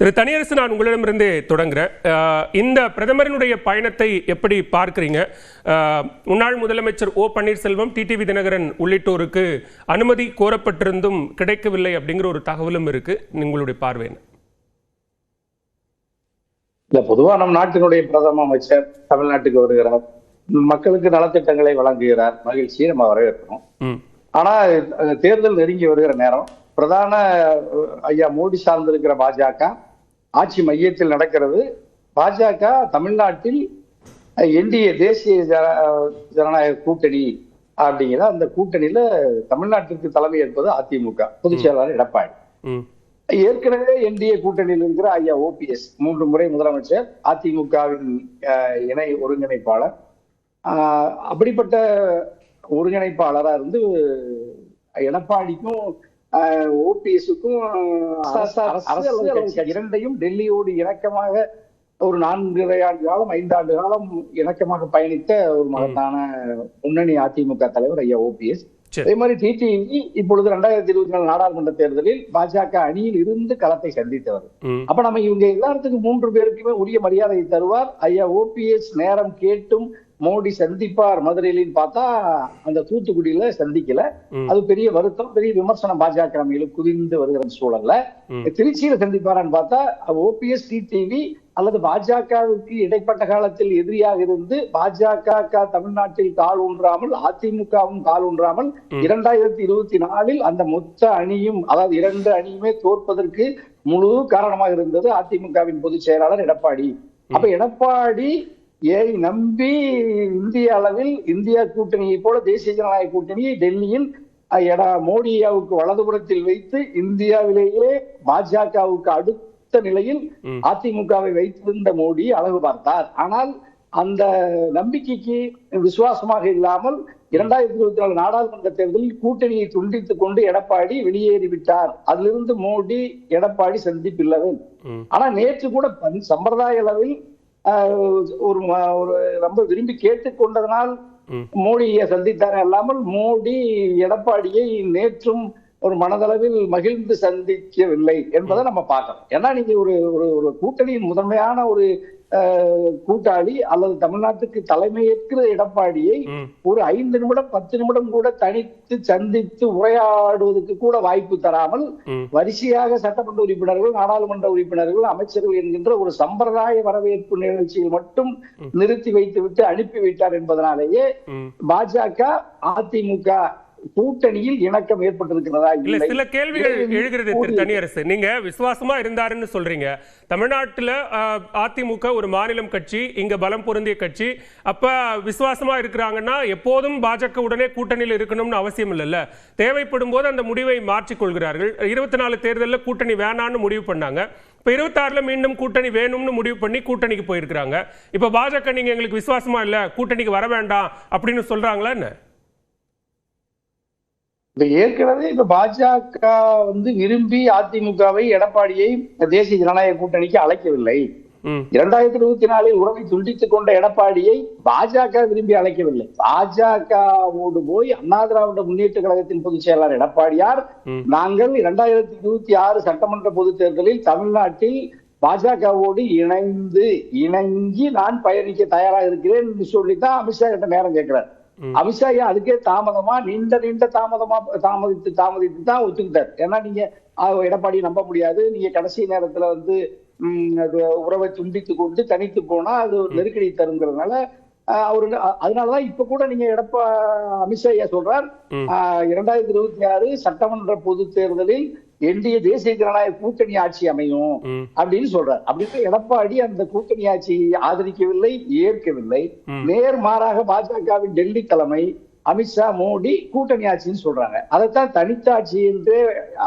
திரு தனியரசு நான் உங்களிடமிருந்து தொடங்குறேன். அஹ், இந்த பிரதமரினுடைய பயணத்தை எப்படி பார்க்குறீங்க? முன்னாள் முதலமைச்சர் ஓ பன்னீர்செல்வம் டிடிவி தினகரன் உள்ளிட்டோருக்கு அனுமதி கோரப்பட்டிருந்தும் கிடைக்கவில்லை அப்படிங்கிற ஒரு தகவலும் இருக்கு. உங்களுடைய பார்வை? இல்ல பொதுவா நம் நாட்டினுடைய பிரதம அமைச்சர் தமிழ்நாட்டுக்கு வருகிறார். மக்களுக்கு நலத்திட்டங்களை வழங்குகிறார். மகிழ்ச்சியை நம்ம வரவேற்கிறோம். ஆனா தேர்தல் நெருங்கி வருகிற நேரம். பிரதான ஐயா மோடி சார்ந்திருக்கிற பாஜக ஆட்சி மையத்தில் நடக்கிறது. பாஜக தமிழ்நாட்டில் என்டிஏ தேசிய ஜன- ஜனநாயக கூட்டணி அப்படிங்கிற அந்த கூட்டணியில தமிழ்நாட்டிற்கு தலைமை ஏற்பது அதிமுக பொதுச் செயலாளர் எடப்பாடி. ஏற்கனவே என்டிஏ கூட்டணியில் இருக்கிற ஐயா ஓபிஎஸ் மூன்று முறை முதலமைச்சர் அதிமுகவின் இணை ஒருங்கிணைப்பாளர். அப்படிப்பட்ட ஒருங்கிணைப்பாளரா இருந்து எடப்பாடிக்கும் ஓபிஎஸ்க்கும் அரசியல் இரண்டையும் டெல்லியோடு இணக்கமாக ஒரு நான்கு ஆண்டு காலம் ஐந்தாண்டு காலம் இணக்கமாக பயணித்த ஒரு மகத்தான முன்னணி அதிமுக தலைவர் ஐயா ஓபிஎஸ். அதே மாதிரி டிடிவி இப்பொழுது ரெண்டாயிரத்தி இருபத்தி நாலு நாடாளுமன்ற தேர்தலில் பாஜக அணியில் இருந்து களத்தை சந்தித்தவர் அப்ப நம்ம இவங்க எல்லாத்துக்கும் மூன்று பேருக்குமே உரிய மரியாதையை தருவார். ஐயா ஓபிஎஸ் நேரம் கேட்டும் மோடி சந்திப்பார் மதுரையிலும் பார்த்தா அந்த தூத்துக்குடியில சந்திக்கல. அது பெரிய வருத்தம் பெரிய விமர்சனம் பாஜக மீது குதிந்து வருகிற சூழல்ல. திருச்சியில சந்திப்பாரான்னு பார்த்தா ஓபிஎஸ் டிடிவி அல்லது பாஜகவுக்கு இடைப்பட்ட காலத்தில் எதிரியாக இருந்து பாஜக தமிழ்நாட்டில் கால் ஊன்றாமல் அதிமுகவும் கால் ஊன்றாமல். இரண்டாயிரத்தி இருபத்தி நாலில் அந்த மொத்த அணியும் அதாவது இரண்டு அணியுமே தோற்பதற்கு முழு காரணமாக இருந்தது அதிமுகவின் பொதுச் செயலாளர் எடப்பாடி அப்ப எடப்பாடி ஏய் நம்பி இந்திய அளவில் இந்தியா கூட்டணியை போல தேசிய ஜனநாயக கூட்டணியை டெல்லியில் எடா மோடியாவுக்கு வலதுபுறத்தில் வைத்து இந்தியாவிலேயே பாஜகவுக்கு அடுத்த நிலையில். அதிமுகவை வைத்திருந்த மோடி அழகு பார்த்தார். ஆனால் அந்த நம்பிக்கைக்கு விசுவாசமாக இல்லாமல் இரண்டாயிரத்தி இருபத்தி நாலு நாடாளுமன்ற தேர்தலில் கூட்டணியை துண்டித்துக் கொண்டு எடப்பாடி வெளியேறிவிட்டார் அதிலிருந்து மோடி எடப்பாடி சந்திப்பில்லவே ம். ஆனா நேற்று கூட சம்பிரதாய அளவில் ஒரு ஒரு ரொம்ப விரும்பி கேட்டுக்கொண்டதனால். மோடியை சந்தித்தாரே அல்லாமல் மோடி எடப்பாடியை நேற்றும் ஒரு மனதளவில் மகிழ்ந்து சந்திக்கவில்லை என்பதை நம்ம பார்க்கலாம் ஏன்னா நீங்க ஒரு ஒரு ஒரு கூட்டணியின் முதன்மையான ஒரு கூட்டாளி அல்லது தமிழ்நாட்டுக்கு தலைமையேற்கிற எடப்பாடியை ஒரு ஐந்து நிமிடம் பத்து நிமிடம் கூட தனித்து சந்தித்து உரையாடுவதற்கு கூட வாய்ப்பு தராமல் வரிசையாக சட்டமன்ற உறுப்பினர்கள் நாடாளுமன்ற உறுப்பினர்கள் அமைச்சர்கள் என்கின்ற ஒரு சம்பிரதாய வரவேற்பு நிகழ்ச்சியில் மட்டும் நிறுத்தி வைத்துவிட்டு அனுப்பி வைத்தார் என்பதனாலேயே பாஜக அதிமுக கூட்டணியில் இணக்கம் ஏற்பட்டிருக்கிறதா? இல்ல சில கேள்விகள் எழுகிறது திரு தனியரசு. நீங்க விசுவாசமா இருந்தாருன்னு சொல்றீங்க. தமிழ்நாட்டுல அதிமுக ஒரு மாநிலம் கட்சி இங்க பலம் பொருந்திய கட்சி. அப்ப விசுவாசமா இருக்கிறாங்கன்னா எப்போதும் பாஜக உடனே கூட்டணியில் இருக்கணும்னு அவசியம் இல்லைல்ல. தேவைப்படும் போது அந்த முடிவை மாற்றிக் கொள்கிறார்கள். இருபத்தி நாலு தேர்தலில் கூட்டணி வேணான்னு முடிவு பண்ணாங்க. இப்ப இருபத்தாறுல மீண்டும் கூட்டணி வேணும்னு முடிவு பண்ணி கூட்டணிக்கு போயிருக்கிறாங்க. இப்ப பாஜக நீங்க எங்களுக்கு விசுவாசமா இல்ல கூட்டணிக்கு வர வேண்டாம் அப்படின்னு சொல்றாங்களா என்ன? இப்ப ஏற்கனவே இப்ப பாஜக வந்து விரும்பி அதிமுகவை எடப்பாடியை தேசிய ஜனநாயக கூட்டணிக்கு அழைக்கவில்லை இரண்டாயிரத்தி இருபத்தி நாலில் உறவை துண்டித்துக் கொண்ட எடப்பாடியை பாஜக விரும்பி அழைக்கவில்லை பாஜகவோடு போய் அண்ணா திராவிட முன்னேற்ற கழகத்தின் பொதுச் செயலாளர் எடப்பாடியார். நாங்கள் இரண்டாயிரத்தி இருபத்தி ஆறு சட்டமன்ற பொதுத் தேர்தலில் தமிழ்நாட்டில் பாஜகவோடு இணைந்து இணங்கி நான் பயணிக்க தயாராக இருக்கிறேன் என்று சொல்லித்தான் அமித்ஷா கிட்ட நேரம் கேட்கிறார். அமித்ஷா ஏன் அதுக்கே தாமதமா நீண்ட நீண்ட தாமதமா தாமதித்து தாமதித்து தான் ஒத்துக்கிட்டார். ஏன்னா நீங்க அஹ், எடப்பாடியை நம்ப முடியாது. நீங்க கடைசி நேரத்துல வந்து உறவை துண்டித்து கொண்டு தனித்து போனா அது ஒரு நெருக்கடி தருங்கிறதுனால அவரு அதனாலதான் இப்ப கூட நீங்க எடப்பா அமித்ஷா ஐயா சொல்றார் இரண்டாயிரத்தி இருபத்தி ஆறு சட்டமன்ற பொது தேர்தலில் என்டிஏ தேசிய ஜனநாயக கூட்டணி ஆட்சி அமையும் அப்படின்னு சொல்றார் அப்படின்னு எடப்பாடி அந்த கூட்டணி ஆட்சியை ஆதரிக்கவில்லை ஏற்கவில்லை. நேர் மாறாக பாஜகவின் டெல்லி தலைமை அமித்ஷா மோடி கூட்டணி ஆட்சின்னு சொல்றாங்க அதைத்தான் தனித்தாட்சி என்று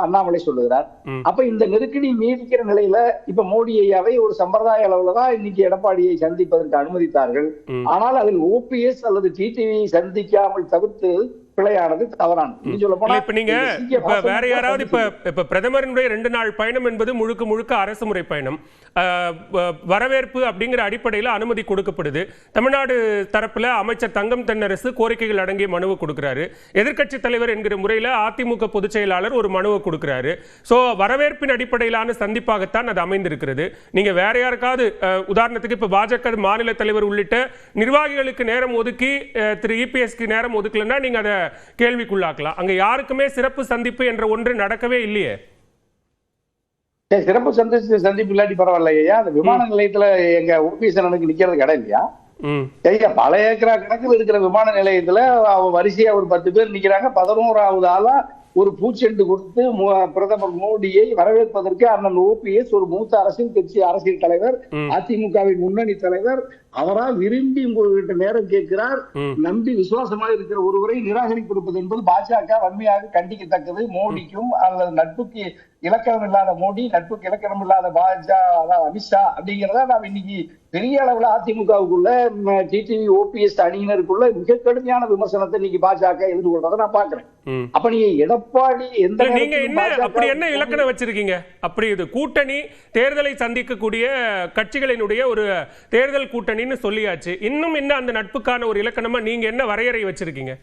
அண்ணாமலை சொல்லுகிறார். அப்ப இந்த நெருக்கடி நீடிக்கிற நிலையில இப்ப மோடி ஐயாவை ஒரு சம்பிரதாய அளவுல தான் இன்னைக்கு எடப்பாடியை சந்திப்பதற்கு அனுமதித்தார்கள். ஆனால் அதில் ஓபிஎஸ் அல்லது டிடிவியை சந்திக்காமல் தவிர்த்து பிழையானது தவறானது. சொல்ல போனா இப்ப நீங்க இப்ப வேற யாராவது இப்ப. இப்ப பிரதமரினுடைய ரெண்டு நாள் பயணம் என்பது முழுக்க முழுக்க அரசு முறை பயணம். வரவேற்பு அப்படிங்கிற அடிப்படையில் அனுமதி கொடுக்கப்படுது. தமிழ்நாடு தரப்புல அமைச்சர் தங்கம் தென்னரசு கோரிக்கைகள் அடங்கிய மனுவை கொடுக்கிறாரு. எதிர்க்கட்சி தலைவர் என்கிற முறையில அதிமுக பொதுச் செயலாளர் ஒரு மனுவை கொடுக்கிறாரு. சோ வரவேற்பின் அடிப்படையிலான சந்திப்பாகத்தான் அது அமைந்திருக்கிறது. நீங்க வேற யாருக்காவது உதாரணத்துக்கு இப்ப பாஜக மாநில தலைவர் உள்ளிட்ட நிர்வாகிகளுக்கு நேரம் ஒதுக்கி திரு இபிஎஸ்க்கு நேரம் ஒதுக்கலன்னா நீங்க அதை கேள்விக்குள்ளாக்கலாம். அங்க யாருக்குமே சிறப்பு சந்திப்பு என்ற ஒன்று நடக்கவே இல்லையே. சிறப்பு சந்திப்பு சந்திப்பு இல்லாட்டி பரவாயில்ல ஐயா. அந்த விமான நிலையத்துல எங்க ஓபிஎஸ் அண்ணனுக்கு நிக்கிறது கடை இல்லையா? ஐயா பல ஏக்கரா கணக்கில் இருக்கிற விமான நிலையத்துல அவ வரிசையா ஒரு பத்து பேர் நிக்கிறாங்க. பதினோராவது ஆளா ஒரு பூச்செண்டு கொடுத்து பிரதமர் மோடியை வரவேற்பதற்கு அண்ணன் ஓபிஎஸ் ஒரு மூத்த அரசியல் கட்சி அரசியல் தலைவர். அதிமுகவின் முன்னணி தலைவர் அவரா விரும்பி உங்ககிட்ட நேரம் கேட்கிறார். நம்பி விசுவாசமாக இருக்கிற ஒருவரை நிராகரிப்பது என்பது பாஜக வன்மையாக கண்டிக்கத்தக்கது. மோடிக்கும் அல்லது நட்புக்கு இலக்கணம் இல்லாத மோடி நட்புக்கு இலக்கணம் இல்லாத பாஜக அமித்ஷா அப்படிங்கிறத நாம் இன்னைக்கு பெரிய அளவுல அதிமுகவுக்குள்ள டிடிவி ஓபிஎஸ் அணியினருக்குள்ள மிக கடுமையான விமர்சனத்தை இன்னைக்கு பாஜக எதிர்கொள்றதை நான் பாக்குறேன் அப்ப நீங்க எடப்பாடி எந்த நீங்க என்ன அப்படி என்ன இலக்கணம் வச்சிருக்கீங்க? அப்படி இது கூட்டணி தேர்தலை சந்திக்கக்கூடிய கட்சிகளினுடைய ஒரு தேர்தல் கூட்டணின்னு சொல்லியாச்சு. இன்னும் என்ன அந்த நட்புக்கான ஒரு இலக்கணமா நீங்க என்ன வரையறை வச்சிருக்கீங்க?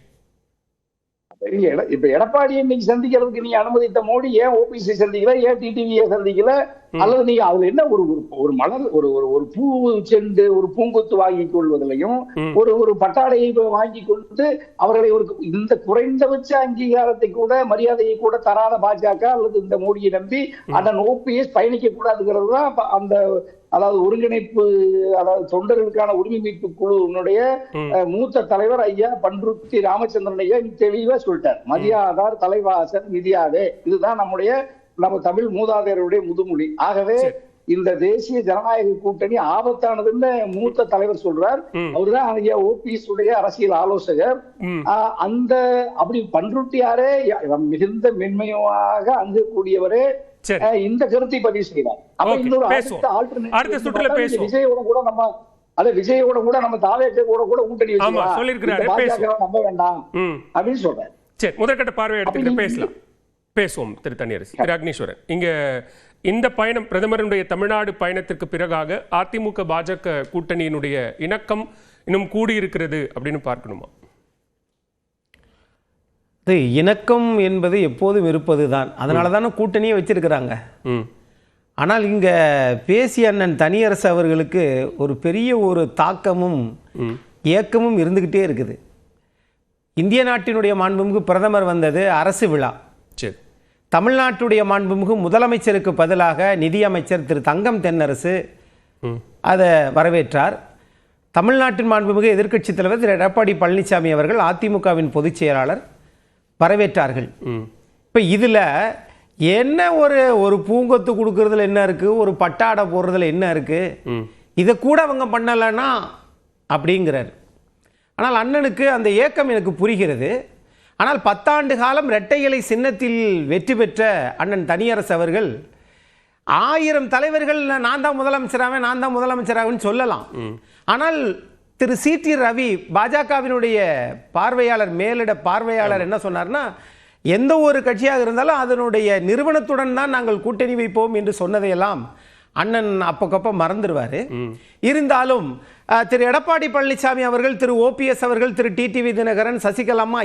இப்ப எடப்பாடி இன்னைக்கு சந்திக்கிறதுக்கு நீங்க அனுமதித்த மோடி ஏன் ஓபிசி சந்திக்கல ஏன் டிடிவியை சந்திக்கல? அல்லது நீங்க அதுல என்ன ஒரு ஒரு- மலர் ஒரு ஒரு ஒரு பூ செண்டு ஒரு பூங்கொத்து வாங்கி கொள்வதிலையும். ஒரு ஒரு பட்டாடையை வாங்கி கொண்டு அவர்களை ஒரு இந்த குறைந்தபட்ச அங்கீகாரத்தை கூட மரியாதையை கூட தராத பாஜக அல்லது இந்த மோடியை நம்பி அண்ணன் ஓபிஎஸ் பயணிக்க கூடாதுங்கிறது தான் அந்த அதாவது ஒருங்கிணைப்பு அதாவது தொண்டர்களுக்கான உரிமை மீட்பு குழுவினுடைய மூத்த தலைவர் ஐயா பன்ருத்தி ராமச்சந்திரன் ஐயா தெளிவா சொல்லிட்டார். மதியாதார் தலைவாசன் மிதியாதே இதுதான் நம்முடைய நம்ம தமிழ் மூதாதையருடைய முதுமொழி. ஆகவே. இந்த தேசிய ஜனநாயக கூட்டணி ஆபத்தானதுன்னு மூத்த தலைவர் சொல்றார். அவர்தான் ஐயா ஓபிஎஸ் உடைய அரசியல் ஆலோசகர். அந்த அப்படி பன்ருட்டியாரே மிகுந்த மென்மையாக அங்கக்கூடியவரே இந்த கருத்தை பதிவு செய்யலாம் அப்ப Okay, இன்னொரு பேசுவோம். அடுத்த alternate அடுத்த சுற்றுல பார்த்தா பேசுவோம். விஜயோட கூட நம்ம அத விஜயோட கூட நம்ம தாவேக்க கூட கூட கூட்டணி ஆமா, வச்சுக்கலாம். சொல்லியிருக்கிறாரு, இந்த பாஜக பேசுவோம். நம்ப வேண்டாம் ம். அப்படின்னு சொல்றேன் சரி முதற்கட்ட பார்வை எடுத்துக்கிட்டு அப்ப பேசலாம். பேசுவோம் திரு தனியரசு திரு அக்னீஸ்வரன். இங்க இந்த பயணம் பிரதமருடைய தமிழ்நாடு பயணத்திற்கு பிறகாக அதிமுக பாஜக கூட்டணியினுடைய இணக்கம் இன்னும் கூடியிருக்கிறது அப்படின்னு பார்க்கணுமா? இணக்கம் என்பது எப்போதும் இருப்பது தான் அதனால தானே கூட்டணியே வச்சிருக்கிறாங்க. ம். ஆனால் இங்கே பேசிய அண்ணன் தனியரசு அவர்களுக்கு ஒரு பெரிய ஒரு தாக்கமும் ஏக்கமும் இருந்துக்கிட்டே இருக்குது. இந்திய நாட்டினுடைய மாண்புமிகு பிரதமர் வந்தது அரசு விழா. சரி. தமிழ்நாட்டுடைய மாண்புமிகு முதலமைச்சருக்கு பதிலாக நிதியமைச்சர் திரு தங்கம் தென்னரசு அதை வரவேற்றார். தமிழ்நாட்டின் மாண்புமிகு எதிர்க்கட்சித் தலைவர் திரு எடப்பாடி பழனிசாமி அவர்கள் அதிமுகவின் பொதுச் செயலாளர் வரவேற்றார்கள். இப்போ இதில் என்ன ஒரு ஒரு பூங்கொத்து கொடுக்கறதுல என்ன இருக்குது ஒரு பட்டாடை போடுறதுல என்ன இருக்குது இதை கூட அவங்க பண்ணலைன்னா அப்படிங்கிறார். ஆனால் அண்ணனுக்கு அந்த ஏக்கம் எனக்கு புரிகிறது. ஆனால் பத்தாண்டு காலம் இரட்டை இலை சின்னத்தில் வெற்றி பெற்ற அண்ணன் தனியரசு அவர்கள் ஆயிரம் தலைவர்கள் நான் தான் முதலமைச்சராவேன் நான் தான் முதலமைச்சராவேன்னு சொல்லலாம். ஆனால் திரு சி டி ரவி பாஜகவினுடைய பார்வையாளர் மேலிட பார்வையாளர் என்ன சொன்னார்னா எந்த ஒரு கட்சியாக இருந்தாலும் அதனுடைய நிறுவனத்துடன் தான் நாங்கள் கூட்டணி வைப்போம் என்று சொன்னதையெல்லாம் அண்ணன் அப்பக்கப்போ மறந்துடுவார். இருந்தாலும் திரு எடப்பாடி பழனிசாமி அவர்கள் திரு ஓபிஎஸ் அவர்கள் திரு டிடிவி தினகரன் சசிகலாமா